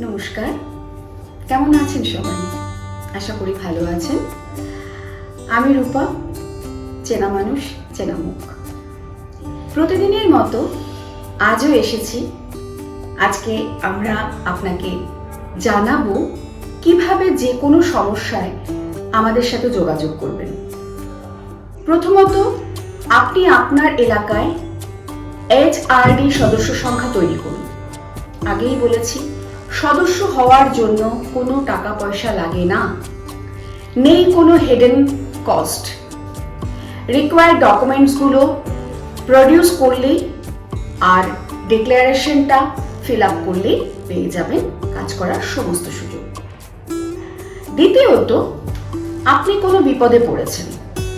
নমস্কার। কেমন আছেন সবাই? আশা করি ভালো আছেন। আমি রূপা, চেনা মানুষ, চেনা মুখ। প্রতিদিনের মতো আজও এসেছি। আজকে আমরা আপনাকে জানাব কীভাবে যে কোনো সমস্যায় আমাদের সাথে যোগাযোগ করবেন। প্রথমত, আপনি আপনার এলাকায় এইচ আর ডি সদস্য সংখ্যা তৈরি করুন। আগেই বলেছি সদস্য হওয়ার জন্য কোনো টাকা পয়সা লাগে না। নেই কোনো হেডেন কস্ট রিকোয়ার্ড ডকুমেন্টসগুলো প্রডিউস করলেই আর ডিক্লারেশনটা ফিল আপ করলেই পেয়ে যাবেন কাজ করার সমস্ত সুযোগ। দ্বিতীয়ত, আপনি কোনো বিপদে পড়েছেন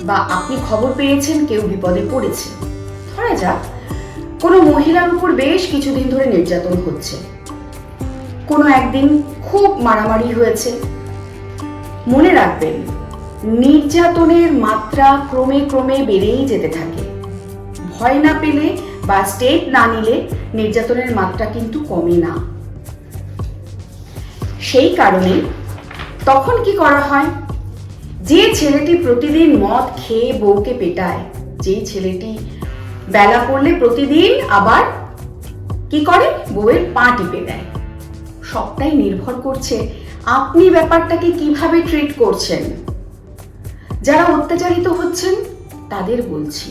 বা আপনি খবর পেয়েছেন, কেউ বিপদে পড়েছে। ধরা যাক, কোনো মহিলার উপর বেশ কিছুদিন ধরে নির্যাতন হচ্ছে। কোনো একদিন খুব মারামারি হয়েছে। মনে রাখবেন, নির্যাতনের মাত্রা ক্রমে ক্রমে বেড়েই যেতে থাকে। ভয় না পেলে বা স্টেপ না নিলে নির্যাতনের মাত্রা কিন্তু কমে না। সেই কারণে তখন কি করা হয়? যে ছেলেটি প্রতিদিন মদ খেয়ে বউকে পেটায়, যেই ছেলেটি বেলা পড়লে প্রতিদিন আবার কি করে? বউয়ের পা টিপে দেয়। সবটাই নির্ভর করছে আপনি ব্যাপারটাকে কীভাবে ট্রিট করছেন। যারা অত্যাচারিত হচ্ছেন, তাদের বলছি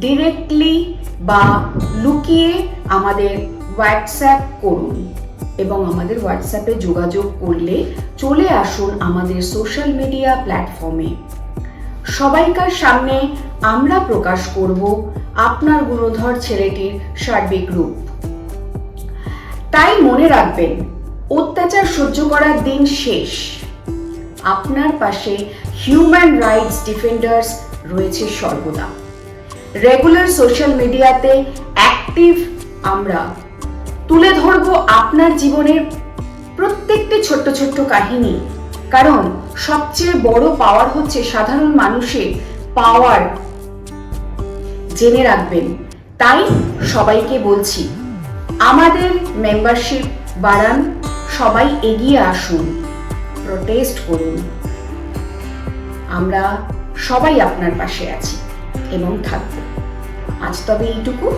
ডিরেক্টলি বা লুকিয়ে আমাদের হোয়াটসঅ্যাপ করুন এবং আমাদের হোয়াটসঅ্যাপে যোগাযোগ করলে চলে আসুন আমাদের সোশ্যাল মিডিয়া প্ল্যাটফর্মে সবাইকার সামনে আমরা প্রকাশ করব আপনার গুণধর ছেলেটির সার্বিক রূপ। তাই মনে রাখবেন, অত্যাচার সহ্য করার দিন শেষ। আপনার পাশে হিউম্যান রাইটস ডিফেন্ডার্স রয়েছে সর্বদা। রেগুলার সোশ্যাল মিডিয়াতে অ্যাক্টিভ আমরা। তুলে ধরব আপনার জীবনের প্রত্যেকটি ছোট্ট ছোট্ট কাহিনী। কারণ সবচেয়ে বড় পাওয়ার হচ্ছে সাধারণ মানুষের পাওয়ার জেনে রাখবেন, তাই সবাইকে বলছি আমাদের মেম্বারশিপ বাড়ান, সবাই এগিয়ে আসুন প্রোটেস্ট করুন। আমরা সবাই আপনার পাশে আছি এবং থাকব। আজ তবে এইটুকু,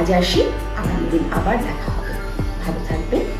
আজ আসি, আগামী দিন আবার দেখা হবে। ভালো থাকবেন।